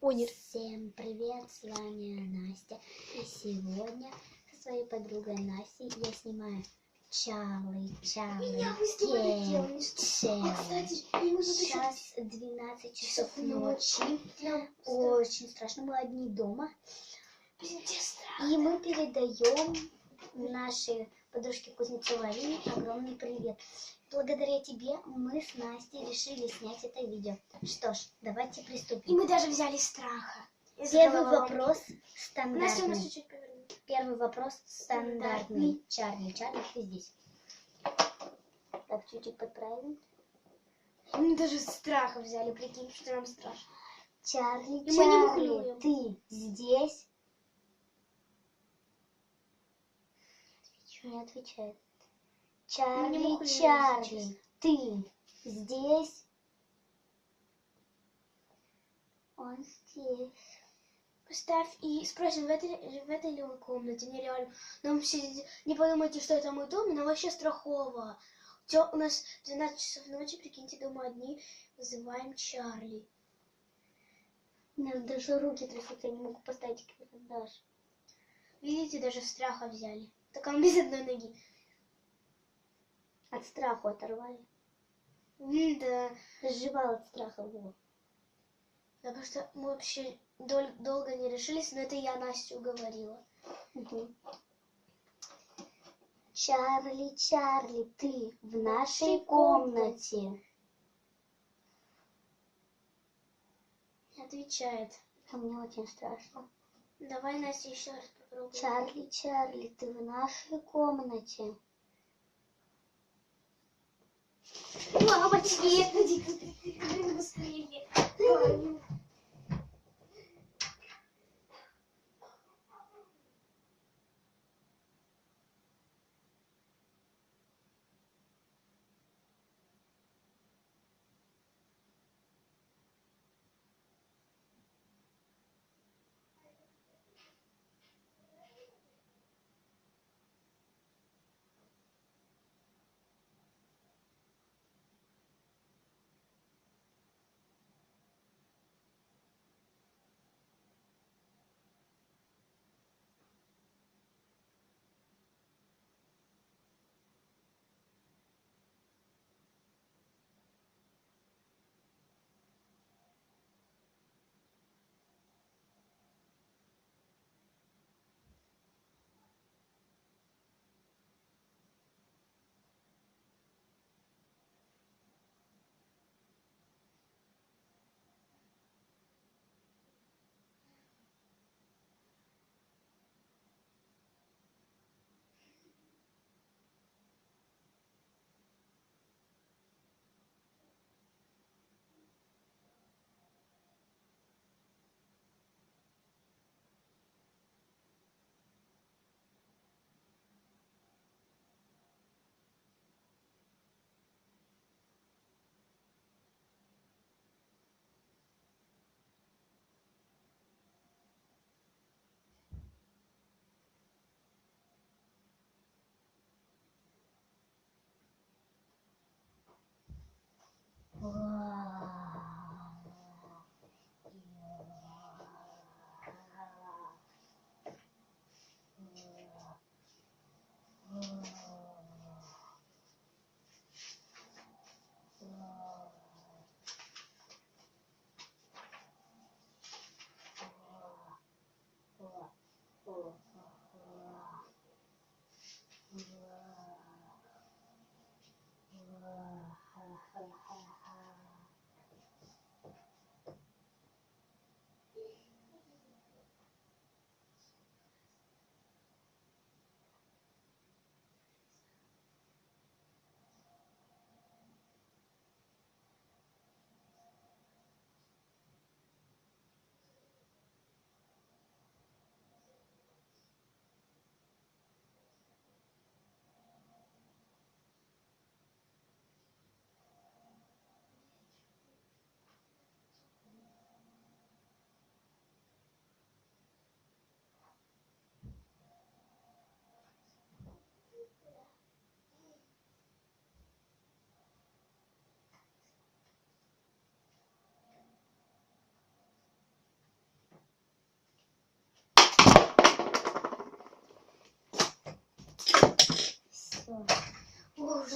Онер. Всем привет, с вами Настя. И сегодня со своей подругой Настей я снимаю Чарли, Чарли, Гейм Челлендж. Сейчас 12 часов ночи. Очень страшно, мы одни дома. И мы передаем нашей подружке Кузнецовой Арине огромный привет. Благодаря тебе мы с Настей решили снять это видео. Что ж, давайте И приступим. мы даже взяли страха. Первый вопрос Настя у нас стандартный. чуть-чуть. Первый вопрос стандартный. Чарли, Чарли, ты здесь. Так, чуть-чуть подправим. Мы даже страха взяли, прикинь, что нам страшно. Чарли, И Чарли, ты здесь? Не отвечает. Чарли, если Чарли, честно. ты здесь? Он здесь. Поставь и спросим, в этой, в этой ли вы комнате. Мне реально... Нам все... Не подумайте, что это мой дом, но вообще страхово. Тё- У нас 12 часов ночи, прикиньте, дома одни. Вызываем Чарли. У меня даже руки трясутся, я не могу поставить карандаш. Видите, даже страха взяли. Так он без одной ноги. От страха оторвали. Да. Сживал от страха его. Потому что мы вообще дол- долго не решились, но это я Настю уговорила. Чарли, Чарли, ты в нашей комнате. Не отвечает. А мне очень страшно. Давай, Настя, еще раз попробуем. Чарли, Чарли, ты в нашей комнате. Мамочки, иди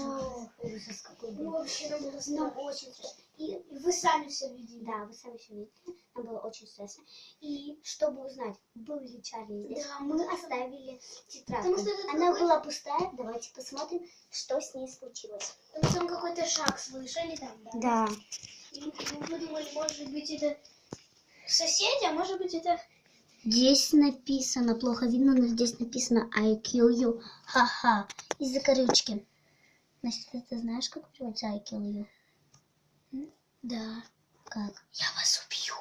Ужас. Ужас какой был. Ну, вообще, нам было Нам очень страшно. И И вы сами все видели. да, вы сами все видели. Нам было очень страшно. И чтобы узнать, был ли Чарли здесь, Да, мы мы- оставили тетрадку. Потому что Она такой- была пустая. Давайте посмотрим, что с ней случилось. Там там какой-то шаг слышали там, да? Да. И мы подумали, может быть, это соседи, а может быть, это... Здесь написано, плохо видно, но здесь написано I kill you. Ха-ха. Из-за корючки. Настя, ты знаешь, как kill you? Да. Как? Я вас убью.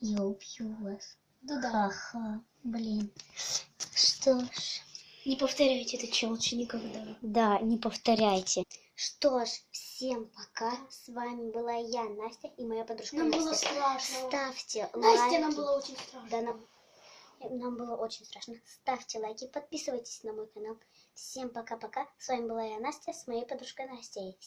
Я убью вас. Ну да. Ха-ха. Блин. Что ж. Не повторяйте это челчи никогда. Да, не повторяйте. Что ж, всем пока. С вами была я, Настя, и моя подружка Нам Настя. было страшно. Ставьте Настя, лайки. нам было очень страшно. Да, нам, нам было очень страшно. Ставьте лайки, подписывайтесь на мой канал. Всем пока-пока. С вами была я, Настя, с моей подружкой Настей.